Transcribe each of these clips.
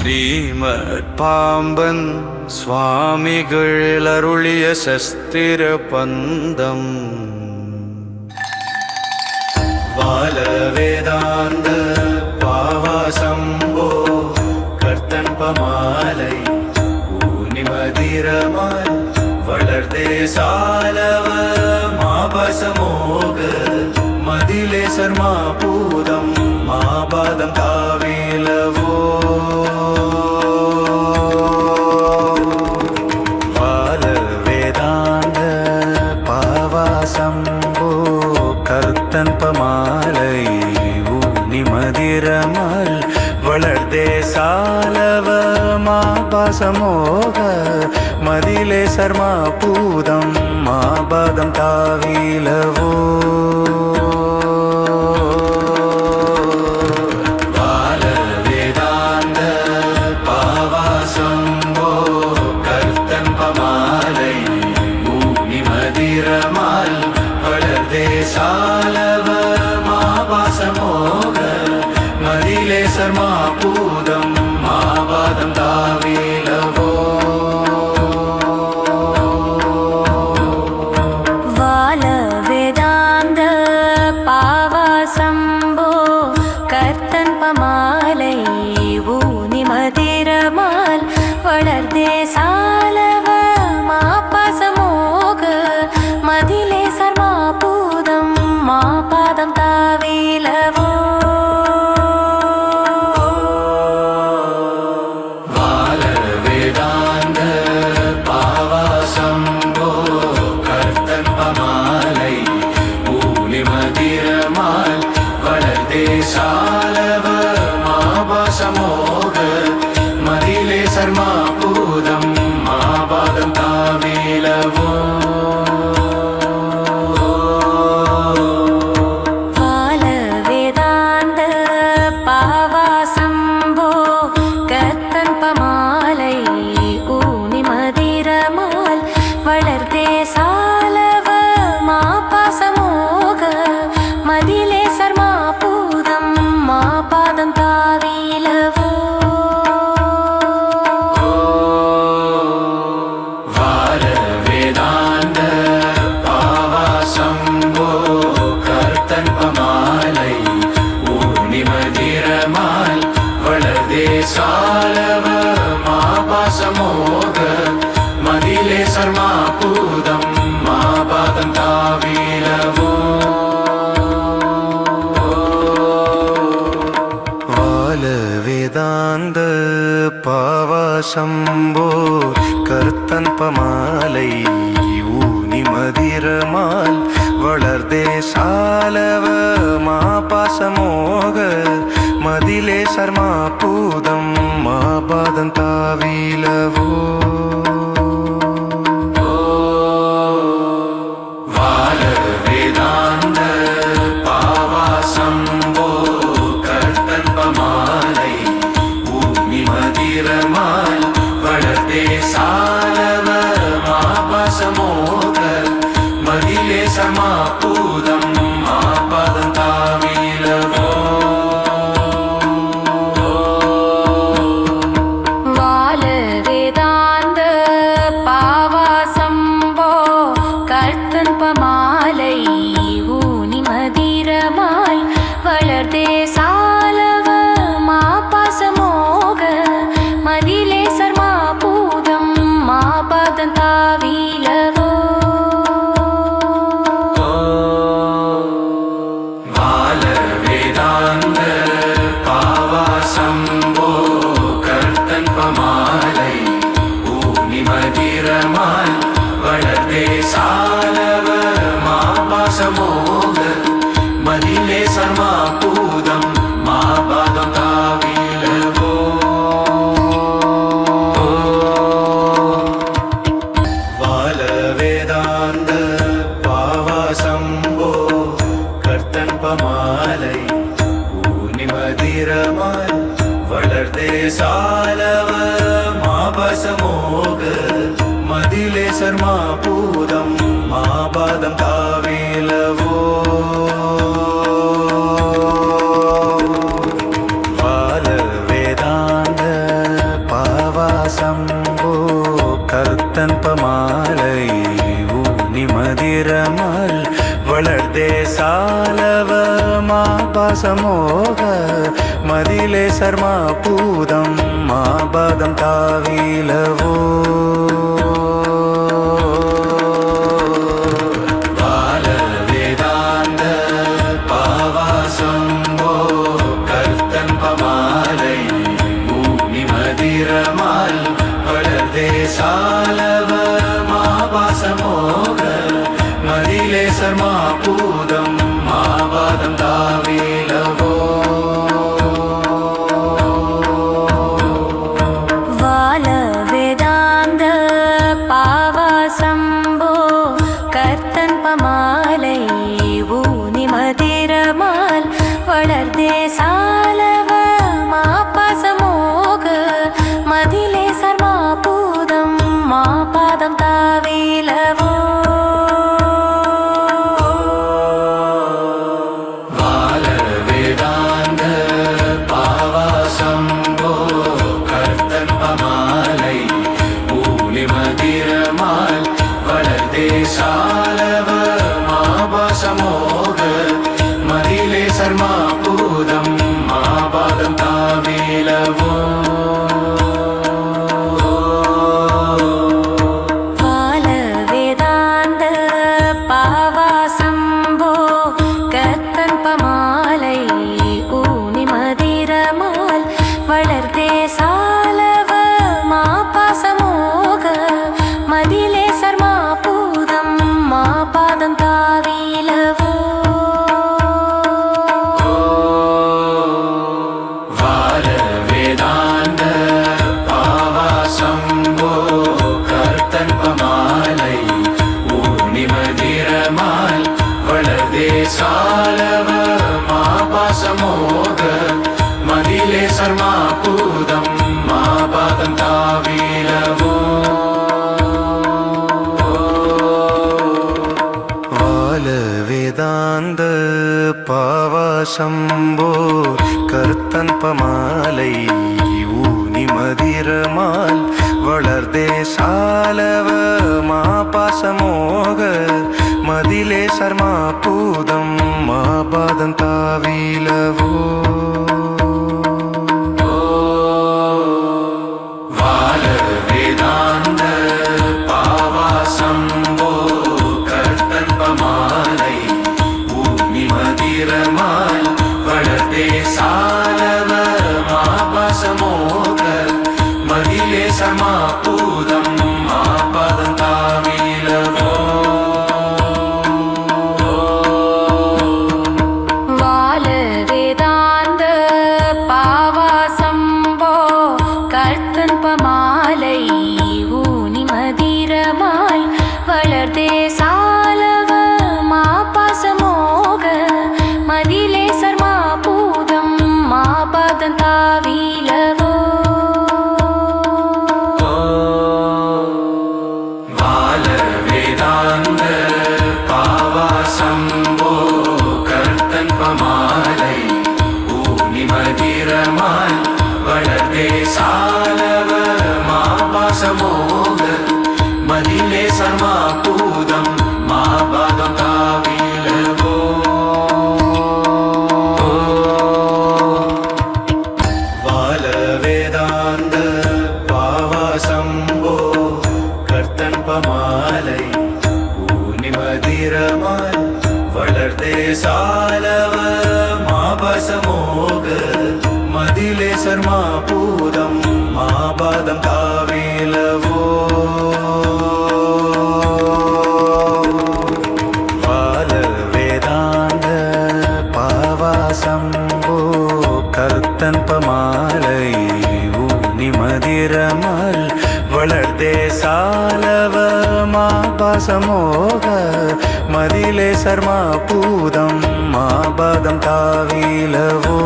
ஸ்ரீமத் பாம்பன் சுவாமிகள் அருளிய சஸ்திர பந்தம் வால வேதாந்த பாவாசம்போ கர்த்தன் பமாலை ஊனிமதிரமாய் வளர்தே சாலவ மாபசமோக மதிலே சர்மா பூதம் மாபாதம் காவேலவோ. ferman. சாலவ மாபாசமோக மதிலே சர்மா பூதம் மாபாதம் தாவீலமோ வேதாந்த பாவாசம்போ கர்த்தன் பமாலை ஊனி மதிரமால் வளர்தே சாலவ மாபாசமோக മതിലേ ശർമാ പൂതം മാപാദം താവീലവോ സർവാഭൂതം മഹാഭാഗം താവിലവോ വാലവേദാന്ത പാവാസംഭോ കർത്തൻ പമാലൈ ഊനിമതിരമാൻ വളർത്തേ സാലവ മാപസമോക മതിലെ സർമാഭൂതം മാപാദം താവേലവോ ஆனால் வளர்தே சாலவ மா பாசமோக. மதிலே சர்மா பூதம் மா தாவிலவோ. மதிலே சர்மா பூதம் மாபாதம் தாவீலவோ வேதாந்த பாவாசம்போ கர்த்தன் பமாலை ஊனி மதிரமால் வளர்தே சாலவ மாபாசம் பாதம் தாவிலவோ? நிலவோ பால வேதாந்த பாவாசம் போ கர்த்தன் பமாலை நிமதிரமல் வளர்தே சாலவ மா பாசமோக மதிலே சர்மா பூதம் மாபதம் தாவிலவோ.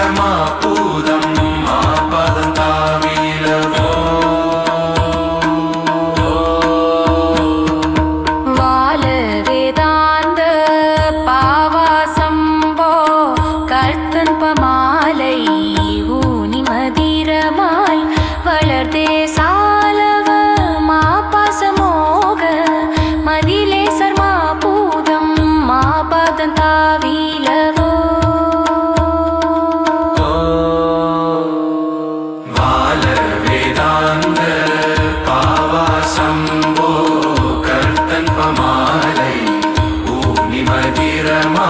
தேசமா பூதம் ஆபதம் தாவிலவோ வாழ வேதாந்த மாலை ஊனி மதிரமா கற்பமாலை ஊனி மதிரமால்